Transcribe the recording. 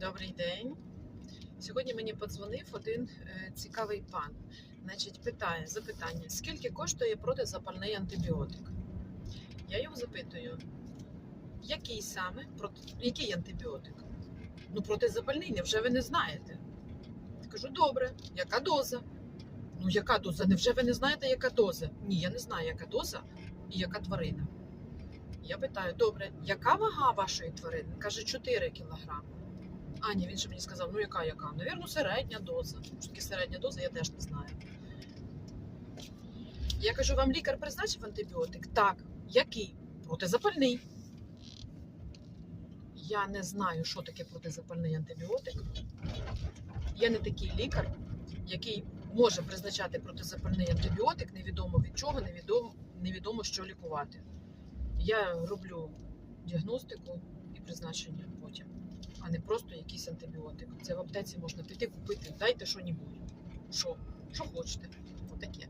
Добрий день. Сьогодні мені подзвонив один е, цікавий пан. Значить, питає запитання: скільки коштує протизапальний антибіотик? Я його запитую, який саме який антибіотик? Ну, протизапальний, невже ви не знаєте? Кажу, добре, яка доза? Ну, яка доза? Невже ви не знаєте, яка доза? Ні, я не знаю, яка доза і яка тварина. Я питаю, добре, яка вага вашої тварини? Каже, 4 кілограми. А, ні, він ще мені сказав, ну яка, яка? Навірно, середня доза. Що таке середня доза, я теж не знаю. Я кажу, вам лікар призначив антибіотик? Так. Який? Протизапальний. Я не знаю, що таке протизапальний антибіотик. Я не такий лікар, який може призначати протизапальний антибіотик, невідомо від чого, невідомо, невідомо що лікувати. Я роблю діагностику і призначення потім, а не просто якийсь антибіотик. Це в аптеці можна піти купити, дайте що-небудь. Що? Що хочете? Отаке.